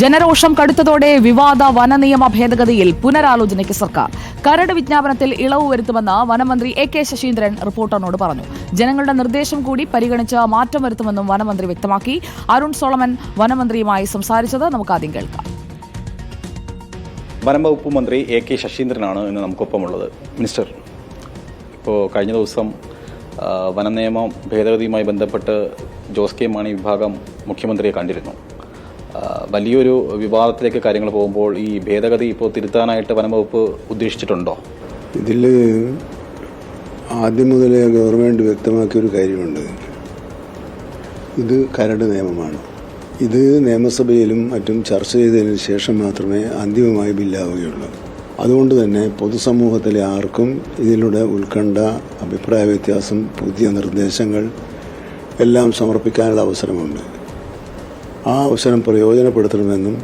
ജനരോഷം കടുത്തതോടെ വിവാദ വന നിയമ ഭേദഗതിയിൽ പുനരാലോചനയ്ക്ക് സർക്കാർ. കരട് വിജ്ഞാപനത്തിൽ ഇളവ് വരുത്തുമെന്ന് വനമന്ത്രി എ കെ ശശീന്ദ്രൻ റിപ്പോർട്ടറിനോട് പറഞ്ഞു. ജനങ്ങളുടെ നിർദ്ദേശം കൂടി പരിഗണിച്ച് മാറ്റം വരുത്തുമെന്നും വനമന്ത്രി വ്യക്തമാക്കി. അരുൺ സോളമൻ വനമന്ത്രിയുമായി സംസാരിച്ചത് നമുക്ക് ആദ്യം കേൾക്കാം വനംവകുപ്പ് മന്ത്രി എ കെ ശശീന്ദ്രനാണ് ഇന്ന് നമുക്കൊപ്പമുള്ളത്. മിനിസ്റ്റർ ഇപ്പോൾ കഴിഞ്ഞ ദിവസം വനനിയമ ഭേദഗതിയുമായി ബന്ധപ്പെട്ട് ജോസ് കെ മാണി വിഭാഗം മുഖ്യമന്ത്രിയെ കണ്ടിരുന്നു. വലിയൊരു വിവാദത്തിലേക്ക് കാര്യങ്ങൾ പോകുമ്പോൾ ഈ ഭേദഗതി ഇപ്പോൾ തിരുത്താനായിട്ട് വനംവകുപ്പ് ഉദ്ദേശിച്ചിട്ടുണ്ടോ? ഇതിൽ ആദ്യം മുതലേ ഗവൺമെന്റ് വ്യക്തമാക്കിയൊരു കാര്യമുണ്ട്. ഇത് കരട് നിയമമാണ്. ഇത് നിയമസഭയിലും മറ്റും ചർച്ച ചെയ്തതിന് ശേഷം മാത്രമേ അന്തിമമായി ബില്ലാവുകയുള്ളൂ. അതുകൊണ്ട് തന്നെ പൊതുസമൂഹത്തിലെ ആർക്കും ഇതിലൂടെ ഉത്കണ്ഠ അഭിപ്രായ വ്യത്യാസം പുതിയ നിർദ്ദേശങ്ങൾ എല്ലാം സമർപ്പിക്കാനുള്ള അവസരമുണ്ട്. ആ അവസരം പ്രയോജനപ്പെടുത്തണമെന്നും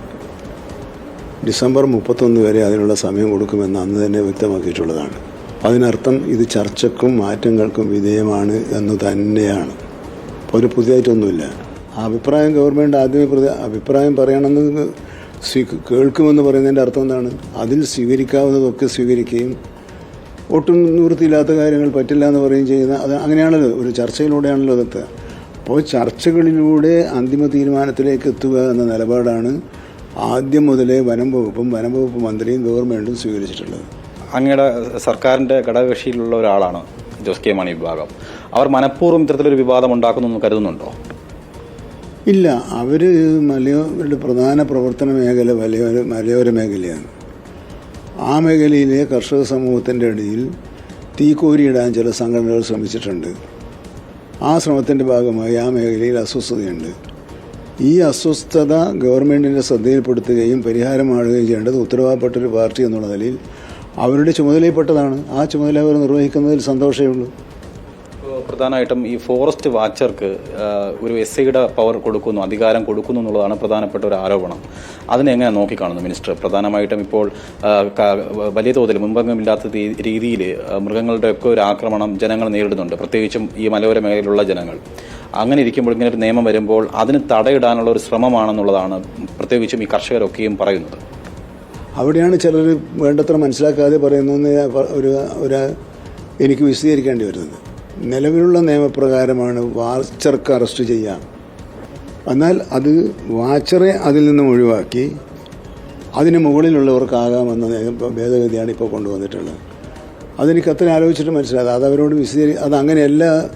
ഡിസംബർ മുപ്പത്തൊന്ന് വരെ അതിനുള്ള സമയം കൊടുക്കുമെന്ന് അന്ന് തന്നെ വ്യക്തമാക്കിയിട്ടുള്ളതാണ്. അതിനർത്ഥം ഇത് ചർച്ചക്കും മാറ്റങ്ങൾക്കും വിധേയമാണ് എന്ന് തന്നെയാണ്. ഒരു പുതിയതായിട്ടൊന്നുമില്ല. അഭിപ്രായം ഗവൺമെന്റ് ആദ്യമേ പ്രതി അഭിപ്രായം പറയണമെന്ന് സ്വീ കേൾക്കുമെന്ന് പറയുന്നതിന്റെ അർത്ഥം എന്താണ്? അതിൽ സ്വീകരിക്കാവുന്നതൊക്കെ സ്വീകരിക്കുകയും ഒട്ടും നിവൃത്തിയില്ലാത്ത കാര്യങ്ങൾ പറ്റില്ല എന്ന് പറയുകയും ചെയ്യുന്ന അത് അങ്ങനെയാണല്ലോ. ഒരു ചർച്ചയിലൂടെയാണല്ലോ അതെത്തുക അപ്പോൾ ചർച്ചകളിലൂടെ അന്തിമ തീരുമാനത്തിലേക്ക് എത്തുക എന്ന നിലപാടാണ് ആദ്യം മുതലേ വനം വകുപ്പും വനം വകുപ്പ് മന്ത്രിയും ഗവൺമെന്റും സ്വീകരിച്ചിട്ടുള്ളത്. അങ്ങയുടെ സർക്കാരിന്റെ ഘടകകക്ഷിയിലുള്ള ഒരാളാണ് ജോസ് കെ മാണി വിഭാഗം. അവർ മനഃപൂർവം ഇത്തരത്തിലൊരു വിവാദം ഉണ്ടാക്കുന്നു കരുതുന്നുണ്ടോ? ഇല്ല അവർ മലയോരുടെ പ്രധാന പ്രവർത്തന മേഖല മലയോര മലയോര മേഖലയാണ്. ആ മേഖലയിലെ കർഷക സമൂഹത്തിന്റെ ഇടയിൽ തീക്കോരിയിടാൻ ചില സംഘടനകൾ ശ്രമിച്ചിട്ടുണ്ട്. ആ ശ്രമത്തിന്റെ ഭാഗമായി ആ മേഖലയിൽ അസ്വസ്ഥതയുണ്ട്. ഈ അസ്വസ്ഥത ഗവൺമെന്റിന്റെ ശ്രദ്ധയിൽപ്പെടുത്തുകയും പരിഹാരമാടുകയും ചെയ്യേണ്ടത് ഉത്തരവാദപ്പെട്ട ഒരു പാർട്ടി എന്നുള്ള നിലയിൽ അവരുടെ ചുമതലയിൽപ്പെട്ടതാണ്. ആ ചുമതല അവർ നിർവഹിക്കുന്നതിൽ സന്തോഷമേ ഉള്ളൂ. പ്രധാനമായിട്ടും ഈ ഫോറസ്റ്റ് വാച്ചർക്ക് ഒരു എസ് ഐയുടെ പവർ കൊടുക്കുന്നു അധികാരം കൊടുക്കുന്നു എന്നുള്ളതാണ് പ്രധാനപ്പെട്ട ഒരു ആരോപണം. അതിനെ എങ്ങനെ നോക്കിക്കാണുന്നു മിനിസ്റ്റർ? പ്രധാനമായിട്ടും ഇപ്പോൾ വലിയ തോതിൽ മുമ്പെങ്ങുമില്ലാത്ത രീതിയിൽ മൃഗങ്ങളുടെയൊക്കെ ഒരു ആക്രമണം ജനങ്ങൾ നേരിടുന്നുണ്ട്. പ്രത്യേകിച്ചും ഈ മലയോര മേഖലയിലുള്ള ജനങ്ങൾ. അങ്ങനെ ഇരിക്കുമ്പോൾ ഇങ്ങനെ ഒരു നിയമം വരുമ്പോൾ അതിന് തടയിടാനുള്ള ഒരു ശ്രമമാണെന്നുള്ളതാണ് പ്രത്യേകിച്ചും ഈ കർഷകരൊക്കെയും പറയുന്നത്. അവിടെയാണ് ചിലർ വേണ്ടത്ര മനസ്സിലാക്കാതെ പറയുന്നതെന്ന് ഞാൻ ഒരു ഒരു എനിക്ക് വിശദീകരിക്കേണ്ടി വരുന്നത്. നിലവിലുള്ള നിയമപ്രകാരമാണ് വാച്ചർക്ക് അറസ്റ്റ് ചെയ്യാം. എന്നാൽ അത് വാച്ചറെ അതിൽ നിന്നും ഒഴിവാക്കി അതിന് മുകളിലുള്ളവർക്കാകാമെന്ന ഭേദഗതിയാണ് ഇപ്പോൾ കൊണ്ടുവന്നിട്ടുള്ളത്. അതെനിക്ക് അത്ര ആലോചിച്ചിട്ട് മനസ്സിലായത്. അത് അവരോട് വിശദീകരി അത് അങ്ങനെയല്ല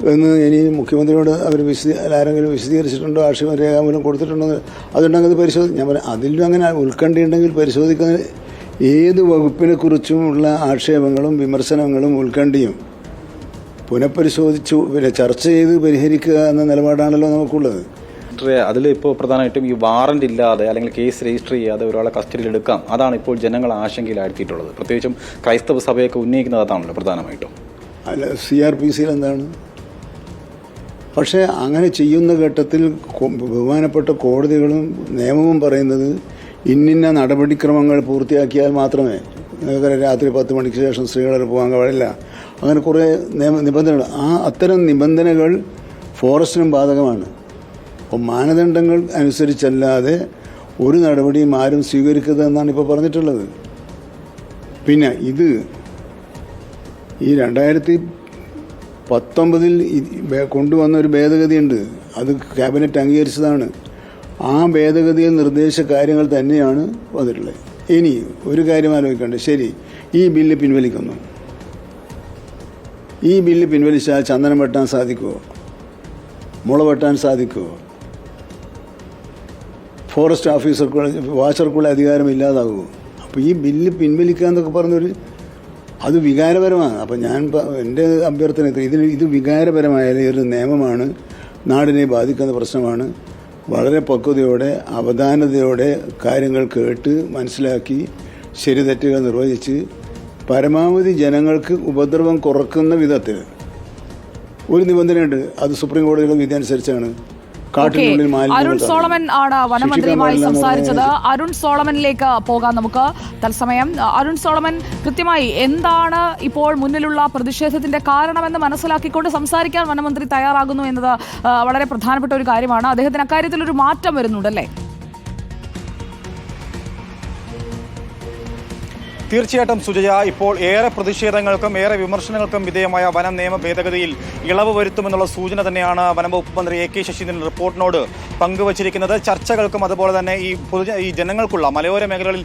എന്ന് ഇനി മുഖ്യമന്ത്രിയോട് അവർ വിശദീ ആരെങ്കിലും വിശദീകരിച്ചിട്ടുണ്ടോ? ആക്ഷേപം രേഖാമൂലം കൊടുത്തിട്ടുണ്ടോ? അതുണ്ടെങ്കിൽ അത് ഞാൻ പറയാം. അതിലും അങ്ങനെ ഉത്കണ്ഠയുണ്ടെങ്കിൽ പരിശോധിക്കുന്ന ഏത് വകുപ്പിനെക്കുറിച്ചുമുള്ള ആക്ഷേപങ്ങളും വിമർശനങ്ങളും ഉത്കണ്ഠയും പുനഃപരിശോധിച്ചു പിന്നെ ചർച്ച ചെയ്ത് പരിഹരിക്കുക എന്ന നിലപാടാണല്ലോ നമുക്കുള്ളത്. അതിൽ ഇപ്പോൾ പ്രധാനമായിട്ടും ഈ വാറന്റ് ഇല്ലാതെ അല്ലെങ്കിൽ കേസ് രജിസ്റ്റർ ചെയ്യാതെ ഒരാളെ കസ്റ്റഡിയിൽ എടുക്കാം. അതാണ് ഇപ്പോൾ ജനങ്ങൾ ആശങ്കയിലാഴ്ത്തിയിട്ടുള്ളത്. പ്രത്യേകിച്ചും ക്രൈസ്തവ സഭയൊക്കെ ഉന്നയിക്കുന്നത് അതാണല്ലോ പ്രധാനമായിട്ടും. അല്ല സി ആർ പി സിയിൽ എന്താണ്? പക്ഷേ അങ്ങനെ ചെയ്യുന്ന ഘട്ടത്തിൽ ബഹുമാനപ്പെട്ട കോടതികളും നിയമവും പറയുന്നത് ഇന്നിന്ന നടപടിക്രമങ്ങൾ പൂർത്തിയാക്കിയാൽ മാത്രമേ രാത്രി പത്ത് മണിക്ക് ശേഷം സ്ത്രീകളെ പോകാൻ പാടില്ല. അങ്ങനെ കുറേ നിയമ നിബന്ധനകൾ. ആ അത്തരം നിബന്ധനകൾ ഫോറസ്റ്റിനും ബാധകമാണ്. അപ്പോൾ മാനദണ്ഡങ്ങൾ അനുസരിച്ചല്ലാതെ ഒരു നടപടിയും ആരും സ്വീകരിക്കരുത് എന്നാണ് ഇപ്പോൾ പറഞ്ഞിട്ടുള്ളത്. പിന്നെ ഇത് ഈ രണ്ടായിരത്തി പത്തൊമ്പതിൽ കൊണ്ടുവന്ന ഒരു ഭേദഗതിയുണ്ട്. അത് ക്യാബിനറ്റ് അംഗീകരിച്ചതാണ്. ആ ഭേദഗതിയിൽ നിർദ്ദേശ കാര്യങ്ങൾ തന്നെയാണ് വന്നിട്ടുള്ളത്. ഇനി ഒരു കാര്യം ആലോചിക്കണ്ടേ? ശരി. ഈ ബില്ല് പിൻവലിക്കുന്നു. ഈ ബില്ല് പിൻവലിച്ചാൽ ചന്ദനം വെട്ടാൻ സാധിക്കുമോ മുള വെട്ടാൻ സാധിക്കുമോ ഫോറസ്റ്റ് ഓഫീസർക്കുള്ള വാച്ചർക്കുള്ള അധികാരം ഇല്ലാതാകുമോ അപ്പോൾ ഈ ബില്ല് പിൻവലിക്കുക എന്നൊക്കെ പറഞ്ഞൊരു അത് വികാരപരമാണ്. അപ്പം ഞാൻ എന്റെ അഭ്യർത്ഥന ഇത് ഇതിന് ഇത് വികാരപരമായ ഒരു നിയമമാണ്. നാടിനെ ബാധിക്കുന്ന പ്രശ്നമാണ്. വളരെ പക്വതയോടെ അവധാനതയോടെ കാര്യങ്ങൾ കേട്ട് മനസ്സിലാക്കി ശരി തെറ്റുകൾ നിർവഹിച്ച് പരമാവധി ജനങ്ങൾക്ക് ഉപദ്രവം കുറക്കുന്ന വിധത്തിൽ ഒരു നിബന്ധനയുണ്ട്. അത് സുപ്രീം കോടതിയുടെ വിധി അനുസരിച്ചാണ് അരുൺ. സോളമൻ ആണ് വനമന്ത്രിയുമായി സംസാരിച്ചത്. അരുൺ സോളമനിലേക്ക് പോകാം നമുക്ക്. തത്സമയം അരുൺ സോളമൻ കൃത്യമായി എന്താണ് ഇപ്പോൾ മുന്നിലുള്ള പ്രതിഷേധത്തിന്റെ കാരണമെന്ന് മനസ്സിലാക്കിക്കൊണ്ട് സംസാരിക്കാൻ വനമന്ത്രി തയ്യാറാകുന്നു എന്നത് വളരെ പ്രധാനപ്പെട്ട ഒരു കാര്യമാണ്. അദ്ദേഹത്തിന് അക്കാര്യത്തിൽ ഒരു മാറ്റം വരുന്നുണ്ടല്ലേ? തീർച്ചയായിട്ടും സുജയ ഇപ്പോൾ ഏറെ പ്രതിഷേധങ്ങൾക്കും ഏറെ വിമർശനങ്ങൾക്കും വിധേയമായ വനം നിയമ ഭേദഗതിയിൽ ഇളവ് വരുത്തുമെന്നുള്ള സൂചന തന്നെയാണ് വനം വകുപ്പ് മന്ത്രി എ കെ ശശീന്ദ്രൻ റിപ്പോർട്ടിനോട് പങ്കുവച്ചിരിക്കുന്നത്. ചർച്ചകൾക്കും അതുപോലെ തന്നെ ഈ പൊതു ഈ ജനങ്ങൾക്കുള്ള മലയോര മേഖലകളിൽ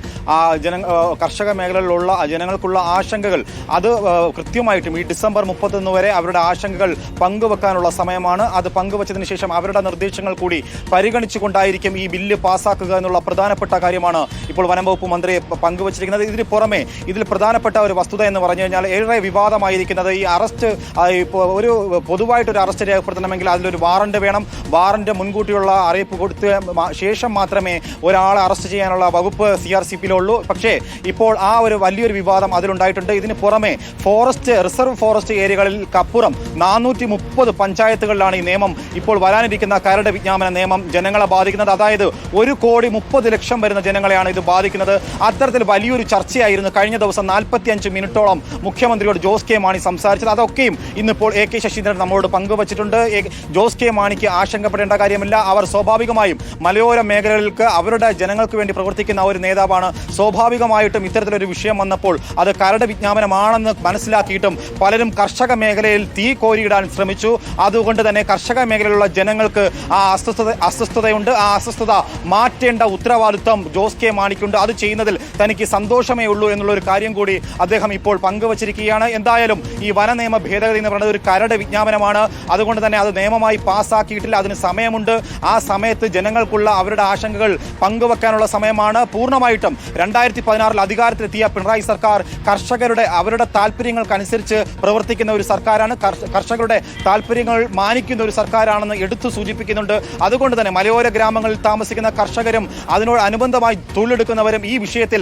ജന കർഷക മേഖലകളിലുള്ള ജനങ്ങൾക്കുള്ള ആശങ്കകൾ അത് കൃത്യമായിട്ടും ഈ ഡിസംബർ മുപ്പത്തൊന്ന് വരെ അവരുടെ ആശങ്കകൾ പങ്കുവെക്കാനുള്ള സമയമാണ്. അത് പങ്കുവച്ചതിന് ശേഷം അവരുടെ നിർദ്ദേശങ്ങൾ കൂടി പരിഗണിച്ചുകൊണ്ടായിരിക്കും ഈ ബില്ല് പാസ്സാക്കുക എന്നുള്ള പ്രധാനപ്പെട്ട കാര്യമാണ് ഇപ്പോൾ വനംവകുപ്പ് മന്ത്രി പങ്കുവച്ചിരിക്കുന്നത്. ഇതിന് പുറമെ ഇതിൽ പ്രധാനപ്പെട്ട ഒരു വസ്തുത എന്ന് പറഞ്ഞു കഴിഞ്ഞാൽ ഏറെ വിവാദമായിരിക്കുന്നത് ഈ അറസ്റ്റ് ഒരു പൊതുവായിട്ടൊരു അറസ്റ്റ് രേഖപ്പെടുത്തണമെങ്കിൽ അതിലൊരു വാറണ്ട് വേണം. വാറണ്ട് മുൻകൂട്ടിയുള്ള അറിയിപ്പ് കൊടുത്ത ശേഷം മാത്രമേ ഒരാളെ അറസ്റ്റ് ചെയ്യാനുള്ള വകുപ്പ് സി ആർ സി പിയിലുള്ളൂ പക്ഷേ ഇപ്പോൾ ആ ഒരു വലിയൊരു വിവാദം അതിലുണ്ടായിട്ടുണ്ട്. ഇതിന് പുറമെ ഫോറസ്റ്റ് റിസർവ് ഫോറസ്റ്റ് ഏരിയകളിൽ കപ്പുറം നാനൂറ്റി മുപ്പത് പഞ്ചായത്തുകളിലാണ് ഈ നിയമം ഇപ്പോൾ വരാനിരിക്കുന്ന കരട് വിജ്ഞാപന നിയമം ജനങ്ങളെ ബാധിക്കുന്നത്. അതായത് ഒരു കോടി മുപ്പത് ലക്ഷം വരുന്ന ജനങ്ങളെയാണ് ഇത് ബാധിക്കുന്നത്. അത്തരത്തിൽ വലിയൊരു ചർച്ചയായിരുന്നു കഴിഞ്ഞ ദിവസം നാൽപ്പത്തി അഞ്ച് മിനിറ്റോളം മുഖ്യമന്ത്രിയോട് ജോസ് കെ മാണി സംസാരിച്ചത്. അതൊക്കെയും ഇന്നിപ്പോൾ എ കെ ശശീന്ദ്രൻ നമ്മളോട് പങ്കുവച്ചിട്ടുണ്ട്. ജോസ് കെ മാണിക്ക് ആശങ്കപ്പെടേണ്ട കാര്യമില്ല. അവർ സ്വാഭാവികമായും മലയോര മേഖലകൾക്ക് അവരുടെ ജനങ്ങൾക്ക് വേണ്ടി പ്രവർത്തിക്കുന്ന ഒരു നേതാവാണ്. സ്വാഭാവികമായിട്ടും ഇത്തരത്തിലൊരു വിഷയം വന്നപ്പോൾ അത് കരട് വിജ്ഞാപനമാണെന്ന് മനസ്സിലാക്കിയിട്ടും പലരും കർഷക മേഖലയിൽ തീ കോരിയിടാൻ ശ്രമിച്ചു. അതുകൊണ്ട് തന്നെ കർഷക മേഖലയിലുള്ള ജനങ്ങൾക്ക് ആ അസ്വസ്ഥത അസ്വസ്ഥതയുണ്ട്. ആ അസ്വസ്ഥത മാറ്റേണ്ട ഉത്തരവാദിത്വം ജോസ് കെ മാണിക്കുണ്ട്. അത് ചെയ്യുന്നതിൽ തനിക്ക് സന്തോഷമേ ഉള്ളൂ എന്നുള്ള ഒരു കാര്യം കൂടി അദ്ദേഹം ഇപ്പോൾ പങ്കുവച്ചിരിക്കുകയാണ്. എന്തായാലും ഈ വന നിയമ ഭേദഗതി എന്ന് പറയുന്നത് ഒരു കരട് വിജ്ഞാപനമാണ്. അതുകൊണ്ട് തന്നെ അത് നിയമമായി പാസ്സാക്കിയിട്ടില്ല അതിന് സമയമുണ്ട്. ആ സമയത്ത് ജനങ്ങൾക്കുള്ള അവരുടെ ആശങ്കകൾ പങ്കുവെക്കാനുള്ള സമയമാണ്. പൂർണമായിട്ടും രണ്ടായിരത്തി പതിനാറിൽ അധികാരത്തിലെത്തിയ പിണറായി സർക്കാർ കർഷകരുടെ അവരുടെ താല്പര്യങ്ങൾക്കനുസരിച്ച് പ്രവർത്തിക്കുന്ന ഒരു സർക്കാരാണ്. കർഷകരുടെ താല്പര്യങ്ങൾ മാനിക്കുന്ന ഒരു സർക്കാരാണെന്ന് എടുത്തു സൂചിപ്പിക്കുന്നുണ്ട്. അതുകൊണ്ട് തന്നെ മലയോര ഗ്രാമങ്ങളിൽ താമസിക്കുന്ന കർഷകരും അതിനോട് അനുബന്ധമായി തൊഴിലെടുക്കുന്നവരും ഈ വിഷയത്തിൽ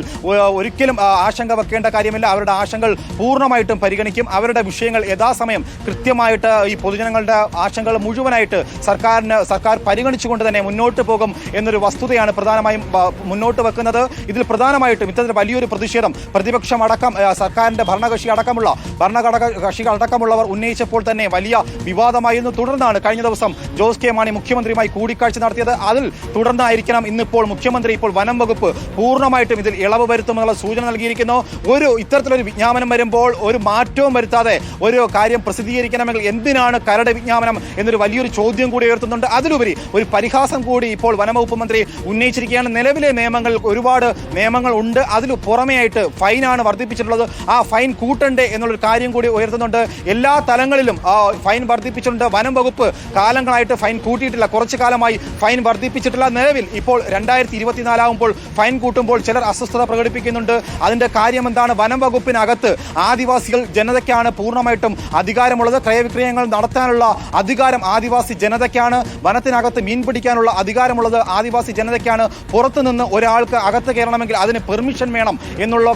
ഒരിക്കലും ആശങ്ക വെക്കേണ്ട കാര്യമില്ല. അവരുടെ ആശങ്കകൾ പൂർണമായിട്ടും പരിഗണിക്കും. അവരുടെ വിഷയങ്ങൾ യഥാസമയം കൃത്യമായിട്ട് ഈ പൊതുജനങ്ങളുടെ ആശങ്കകൾ മുഴുവനായിട്ട് സർക്കാരിന് സർക്കാർ പരിഗണിച്ചുകൊണ്ട് തന്നെ മുന്നോട്ട് പോകും എന്നൊരു വസ്തുതയാണ് പ്രധാനമായും മുന്നോട്ട് വെക്കുന്നത്. ഇതിൽ പ്രധാനമായിട്ടും ഇത്തരത്തിൽ വലിയൊരു പ്രതിഷേധം പ്രതിപക്ഷം അടക്കം സർക്കാരിന്റെ ഭരണകക്ഷി അടക്കമുള്ള ഭരണഘടക കക്ഷികൾ അടക്കമുള്ളവർ ഉന്നയിച്ചപ്പോൾ തന്നെ വലിയ വിവാദമായിരുന്നു. തുടർന്നാണ് കഴിഞ്ഞ ദിവസം ജോസ് കെ മാണി മുഖ്യമന്ത്രിയുമായി കൂടിക്കാഴ്ച നടത്തിയത്. അതിൽ തുടർന്നായിരിക്കണം ഇന്നിപ്പോൾ മുഖ്യമന്ത്രി ഇപ്പോൾ വനം വകുപ്പ് പൂർണമായിട്ടും ഇതിൽ ഇളവ് വരുത്തുമെന്നുള്ള സൂചന നൽകിയിരിക്കുന്നു. ഒരു ഇത്തരത്തിലൊരു വിജ്ഞാപനം വരുമ്പോൾ ഒരു മാറ്റവും വരുത്താതെ ഒരു കാര്യം പ്രസിദ്ധീകരിക്കണമെങ്കിൽ എന്തിനാണ് കരട് വിജ്ഞാപനം എന്നൊരു വലിയൊരു ചോദ്യം കൂടി ഉയർത്തുന്നുണ്ട്. അതിലുപരി ഒരു പരിഹാസം കൂടി ഇപ്പോൾ വനംവകുപ്പ് മന്ത്രി ഉന്നയിച്ചിരിക്കുകയാണ്. നിലവിലെ നിയമങ്ങൾ ഒരുപാട് നിയമങ്ങൾ ഉണ്ട്. അതിൽ പുറമെയായിട്ട് ഫൈനാണ് വർദ്ധിപ്പിച്ചിട്ടുള്ളത്. ആ ഫൈൻ കൂട്ടണ്ടേ എന്നുള്ളൊരു കാര്യം കൂടി ഉയർത്തുന്നുണ്ട്. എല്ലാ തലങ്ങളിലും ഫൈൻ വർദ്ധിപ്പിച്ചിട്ടുണ്ട്. വനം വകുപ്പ് കാലങ്ങളായിട്ട് ഫൈൻ കൂട്ടിയിട്ടില്ല. കുറച്ചു കാലമായി ഫൈൻ വർദ്ധിപ്പിച്ചിട്ടില്ല. നിലവിൽ ഇപ്പോൾ രണ്ടായിരത്തി ഇരുപത്തിനാലാകുമ്പോൾ ഫൈൻ കൂട്ടുമ്പോൾ ചിലർ അസ്വസ്ഥത പ്രകടിപ്പിക്കുന്നുണ്ട്. അതിന്റെ കാര്യം എന്താണ്? വനം വകുപ്പിനകത്ത് ആദിവാസികൾ ജനതയ്ക്കാണ് പൂർണമായിട്ടും അധികാരമുള്ളത്. ക്രയവിക്രയങ്ങൾ നടത്താനുള്ള അധികാരം ആദിവാസി ജനതയ്ക്കാണ്. വനത്തിനകത്ത് മീൻ പിടിക്കാനുള്ള അധികാരമുള്ളത് ആദിവാസി ജനതയ്ക്കാണ്. പുറത്തുനിന്ന് ഒരാൾക്ക് അകത്ത് കയറണമെങ്കിൽ അതിന് പെർമിഷൻ വേണം എന്നുള്ള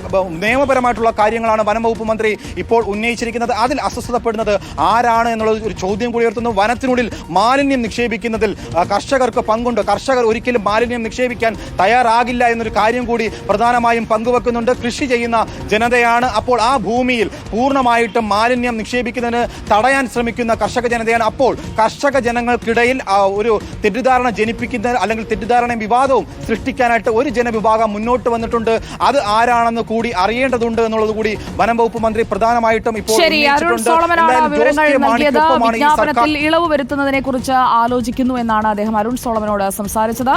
നിയമപരമായിട്ടുള്ള കാര്യങ്ങളാണ് വനംവകുപ്പ് മന്ത്രി ഇപ്പോൾ ഉന്നയിച്ചിരിക്കുന്നത്. അതിൽ അസ്വസ്ഥതപ്പെടുന്നത് ആരാണ് എന്നുള്ള ഒരു ചോദ്യം കൂടി ഉയർത്തുന്നു. വനത്തിനുള്ളിൽ മാലിന്യം നിക്ഷേപിക്കുന്നതിൽ കർഷകർക്ക് പങ്കുണ്ട്. കർഷകർ ഒരിക്കലും മാലിന്യം നിക്ഷേപിക്കാൻ തയ്യാറാകില്ല എന്നൊരു കാര്യം കൂടി പ്രധാനമായും പങ്കുവെക്കുന്നുണ്ട്. കൃഷി ചെയ്യുന്ന ജനതയാണ് അപ്പോൾ ആ ഭൂമിയിൽ പൂർണമായിട്ടും മാലിന്യം നിക്ഷേപിക്കുന്നതിന് തടയാൻ ശ്രമിക്കുന്ന കർഷക ജനതയാണ് അപ്പോൾ കർഷക ജനങ്ങൾക്കിടയിൽ ഒരു തെറ്റിദ്ധാരണ ജനിപ്പിക്കുന്ന അല്ലെങ്കിൽ തെറ്റിദ്ധാരണയും വിവാദവും സൃഷ്ടിക്കാനായിട്ട് ഒരു ജനവിഭാഗം മുന്നോട്ട് വന്നിട്ടുണ്ട്. അത് ആരാണെന്ന് കൂടി അറിയേണ്ടതുണ്ട് എന്നുള്ളത് കൂടി വനം വകുപ്പ് മന്ത്രി പ്രധാനമായിട്ടും ഇപ്പോൾ വിജ്ഞാപനത്തിൽ ഇളവ് വരുത്തുന്നതിനെ കുറിച്ച് ആലോചിക്കുന്നു എന്നാണ് അദ്ദേഹം അരുൺ സോളമനോട് സംസാരിച്ചത്.